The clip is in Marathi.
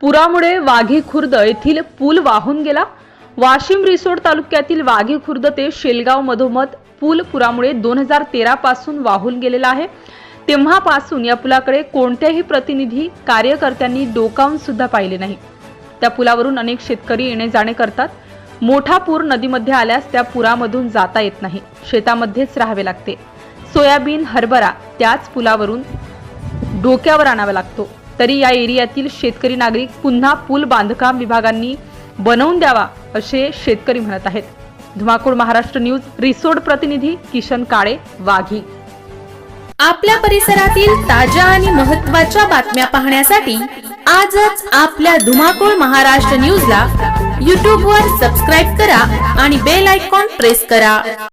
पुरामुळे वाघी खुर्द येथील पूल वाहून गेला. वाशिम रिसोड तालुक्यातील वाघी खुर्द ते शेलगाव मधोमध पूल पुरामुळे दोन हजार तेरा पासून वाहून गेलेला आहे. तेव्हापासून या पुलाकडे कोणत्याही प्रतिनिधी कार्यकर्त्यांनी डोकावून सुद्धा पाहिले नाही. त्या पुलावरून अनेक शेतकरी येणे जाणे करतात. मोठा पूर नदीमध्ये आल्यास त्या पुरामधून जाता येत नाही. शेतामध्येच राहावे लागते. सोयाबीन हरभरा त्याच पुलावरून डोक्यावर आणावा लागतो. तरी या एरियातील शेतकरी नागरिक पुन्हा पूल बांधकाम विभागांनी बनवून द्यावा असे शेतकरी म्हणत आहेत. धुमाकूळ महाराष्ट्र न्यूज रिसोड प्रतिनिधी किशन काळे वाघी. आपल्या परिसरातील ताज्या आणि महत्त्वाच्या बातम्या पाहण्यासाठी आजच आपल्या धुमाकूळ महाराष्ट्र न्यूजला यूट्यूबवर सबस्क्राईब करा आणि बेल आयकॉन प्रेस करा.